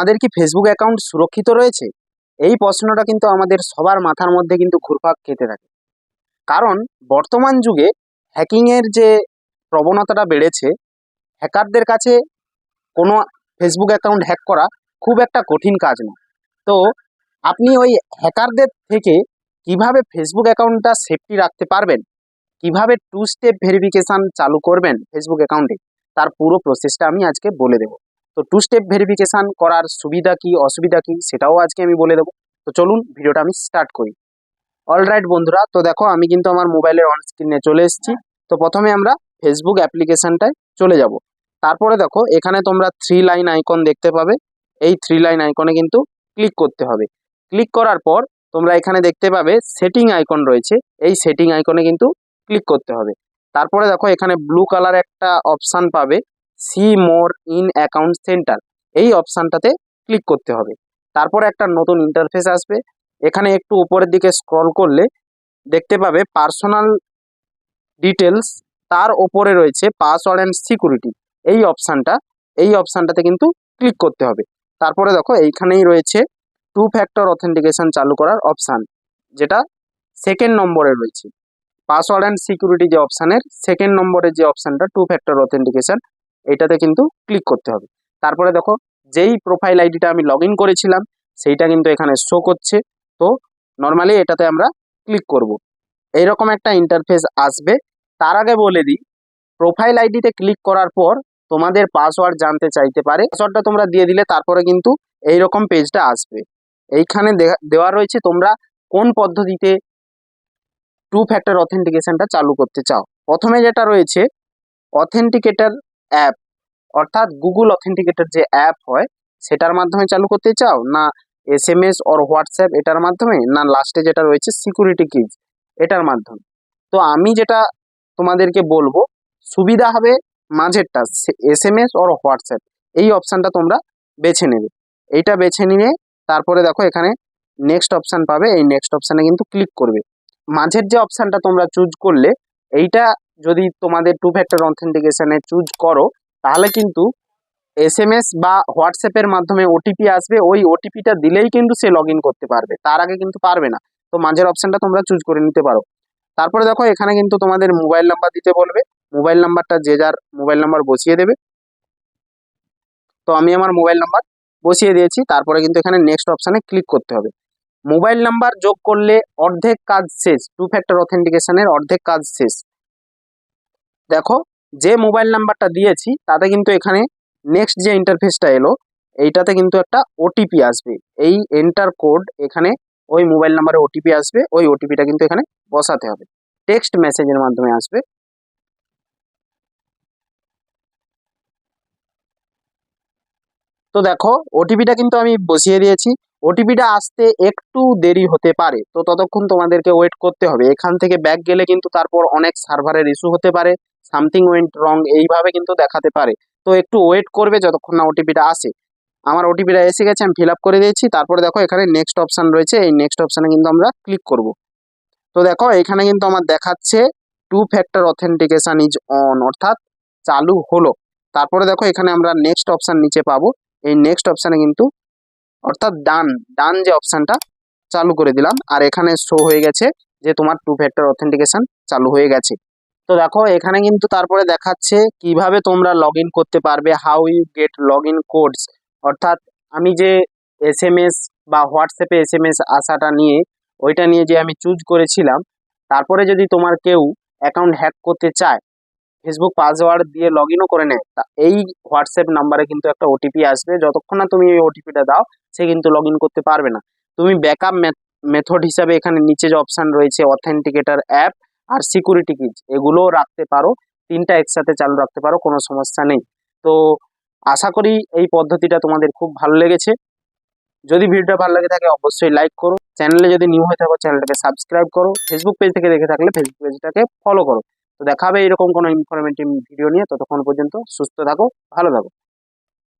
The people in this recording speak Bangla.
আমাদের কি ফেসবুক অ্যাকাউন্ট সুরক্ষিত রয়েছে? এই প্রশ্নটা কিন্তু আমাদের সবার মাথার মধ্যে কিন্তু ঘুরপাক খেতে থাকে। কারণ বর্তমান যুগে হ্যাকিংয়ের যে প্রবণতাটা বেড়েছে, হ্যাকারদের কাছে কোনো ফেসবুক অ্যাকাউন্ট হ্যাক করা খুব একটা কঠিন কাজ না তো আপনি ওই হ্যাকারদের থেকে কীভাবে ফেসবুক অ্যাকাউন্টটা সেফটি রাখতে পারবেন? কীভাবে টু স্টেপ ভেরিফিকেশান চালু করবেন ফেসবুক অ্যাকাউন্টে তার পুরো প্রসেসটা আমি আজকে বলে দেবো। তো টু স্টেপ ভেরিফিকেশান করার সুবিধা কি, অসুবিধা কি, সেটাও আজকে আমি বলে দেবো। তো চলুন ভিডিওটা আমি স্টার্ট করি। অলরাইট বন্ধুরা, তো দেখো, আমি কিন্তু আমার মোবাইলের অন স্ক্রিনে চলে এসেছি। তো প্রথমে আমরা ফেসবুক অ্যাপ্লিকেশনটায় চলে যাব। তারপরে দেখো, এখানে তোমরা থ্রি লাইন আইকন দেখতে পাবে। এই থ্রি লাইন আইকনে কিন্তু ক্লিক করতে হবে। ক্লিক করার পর তোমরা এখানে দেখতে পাবে সেটিং আইকন রয়েছে। এই সেটিং আইকনে কিন্তু ক্লিক করতে হবে। তারপরে দেখো, এখানে ব্লু কালার একটা অপশান পাবে। See more in account centre এই অপশানটাতে ক্লিক করতে হবে। তারপরে একটা নতুন ইন্টারফেস আসবে। এখানে একটু উপরের দিকে স্ক্রল করলে দেখতে পাবে পার্সোনাল ডিটেলস তার ওপরে রয়েছে পাসওয়ার্ড অ্যান্ড সিকিউরিটি এই অপশানটা এই অপশানটাতে কিন্তু ক্লিক করতে হবে। তারপরে দেখো এইখানেই রয়েছে টু ফ্যাক্টর অথেন্টিকেশন চালু করার অপশান যেটা সেকেন্ড নম্বরে রয়েছে। পাসওয়ার্ড অ্যান্ড সিকিউরিটি যে অপশানের সেকেন্ড নম্বরের যে অপশানটা টু ফ্যাক্টর অথেন্টিকেশন এটাতে কিন্তু ক্লিক করতে হবে। তারপরে দেখো, যেই প্রোফাইল আইডিটা আমি লগ করেছিলাম, সেইটা কিন্তু এখানে শো করছে। তো নর্মালি এটাতে আমরা ক্লিক করব। এইরকম একটা ইন্টারফেস আসবে। তার আগে বলে দিই প্রোফাইল আইডিতে ক্লিক করার পর তোমাদের পাসওয়ার্ড জানতে চাইতে পারে। পাসওয়ার্ডটা তোমরা দিয়ে দিলে, তারপরে কিন্তু এইরকম পেজটা আসবে। এইখানে দেওয়া রয়েছে, তোমরা কোন পদ্ধতিতে টু ফ্যাক্টর অথেন্টিকেশনটা চালু করতে চাও? প্রথমে যেটা রয়েছে অথেন্টিকেটর অ্যাপ অর্থাৎ গুগল অথেন্টিকেটর যে অ্যাপ হয়, সেটার মাধ্যমে চালু করতে চাও? না S M S or WhatsApp এটার মাধ্যমে? না লাস্টে যেটা রয়েছে সিকিউরিটি কিজ এটার মাধ্যমে? তো আমি যেটা তোমাদেরকে বলব, সুবিধা হবে মাঝেরটা S M S or WhatsApp এই অপশানটা তোমরা বেছে নেবে। এইটা বেছে নিয়ে তারপরে দেখো এখানে নেক্সট অপশান পাবে, এই নেক্সট অপশানে কিন্তু ক্লিক করবে। মাঝের যে অপশানটা তোমরা চুজ করলে, এইটা যদি তোমাদের টু ফ্যাক্টর অথেন্টিকেশনে চুজ করো, তাহলে কিন্তু এস এম এস বা হোয়াটসঅ্যাপের মাধ্যমে ওটিপি আসবে। ওই ওটিপিটা দিলেই কিন্তু সে লগ করতে পারবে। তার আগে কিন্তু পারবে না। তো মাঝের অপশানটা তোমরা চুজ করে নিতে পারো। তারপরে দেখো, এখানে কিন্তু তোমাদের মোবাইল নাম্বার দিতে বলবে। মোবাইল নাম্বারটা যে যার মোবাইল নাম্বার বসিয়ে দেবে। তো আমি আমার মোবাইল নাম্বার বসিয়ে দিয়েছি। তারপরে কিন্তু এখানে নেক্সট অপশানে ক্লিক করতে হবে। মোবাইল নাম্বার যোগ করলে অর্ধেক কাজ শেষ। টু ফ্যাক্টর অথেন্টিকেশনের অর্ধেক কাজ শেষ। দেখো, যে মোবাইল নাম্বারটা দিয়েছি, তাতে কিন্তু এখানে নেক্সট যে ইন্টারফেসটা এলো, এইটাতে কিন্তু একটা ওটিপি আসবে। এই এন্টার কোড এখানে ওই মোবাইল নাম্বারে ওটিপি আসবে, ওই ওটিপিটা কিন্তু এখানে বসাতে হবে। টেক্সট মেসেজের মাধ্যমে আসবে। তো দেখো ওটিপিটা কিন্তু আমি বসিয়ে দিয়েছি। ওটিপিটা আসতে একটু দেরি হতে পারে, তো ততক্ষণ তোমাদেরকে ওয়েট করতে হবে। এখান থেকে ব্যাক গেলে কিন্তু তারপর অনেক সার্ভারের ইস্যু হতে পারে। সামথিং ওয়েন্ট রং এইভাবে কিন্তু দেখাতে পারে। তো একটু ওয়েট করবে যতক্ষণ না ওটিপিটা আসে। আমার ওটিপিটা এসে গেছে, আমি ফিল করে দিয়েছি। তারপরে দেখো এখানে নেক্সট অপশান রয়েছে। এই নেক্সট অপশানে কিন্তু আমরা ক্লিক করব। তো দেখো এখানে কিন্তু আমার দেখাচ্ছে two factor authentication is on অর্থাৎ চালু হলো। তারপরে দেখো এখানে আমরা নেক্সট অপশান নিচে পাবো। এই নেক্সট অপশানে কিন্তু, অর্থাৎ ডান ডান যে অপশানটা চালু করে দিলাম। আর এখানে শো হয়ে গেছে যে তোমার টু ফ্যাক্টর অথেন্টিকেশন চালু হয়ে গেছে। তো দেখো, এখানে কিন্তু তারপরে দেখাচ্ছে কীভাবে তোমরা লগ করতে পারবে how you get log in codes অর্থাৎ আমি যে এস এম এস বা হোয়াটসঅ্যাপে এস এম এস আসাটা নিয়ে, ওইটা নিয়ে যে আমি চুজ করেছিলাম, তারপরে যদি তোমার কেউ অ্যাকাউন্ট হ্যাক করতে চায় ফেসবুক পাসওয়ার্ড দিয়ে লগ ইনও করে নেয়, তা এই হোয়াটসঅ্যাপ নাম্বারে কিন্তু একটা ওটিপি আসবে। যতক্ষণ না তুমি এই ওটিপিটা দাও, সে কিন্তু লগ করতে পারবে না। তুমি ব্যাকআপ মেথড হিসাবে এখানে নিচে যে অপশান রয়েছে অথেন্টিকেটার অ্যাপ আর সিকিউরিটি কিজ এগুলোও রাখতে পারো। তিনটা একসাথে চালু রাখতে পারো, কোনো সমস্যা নেই। তো আশা করি এই পদ্ধতিটা তোমাদের খুব ভালো লেগেছে। যদি ভিডিওটা ভালো লাগে থাকে, অবশ্যই লাইক করো। চ্যানেলে যদি নিউ হয়ে থাকো চ্যানেলটাকে সাবস্ক্রাইব করো। ফেসবুক পেজ থেকে দেখে থাকলে ফেসবুক পেজটাকে ফলো করো। তো দেখা হবে এরকম কোনো ইনফরমেটিভ ভিডিও নিয়ে ততক্ষণ পর্যন্ত সুস্থ থাকো, ভালো থাকো।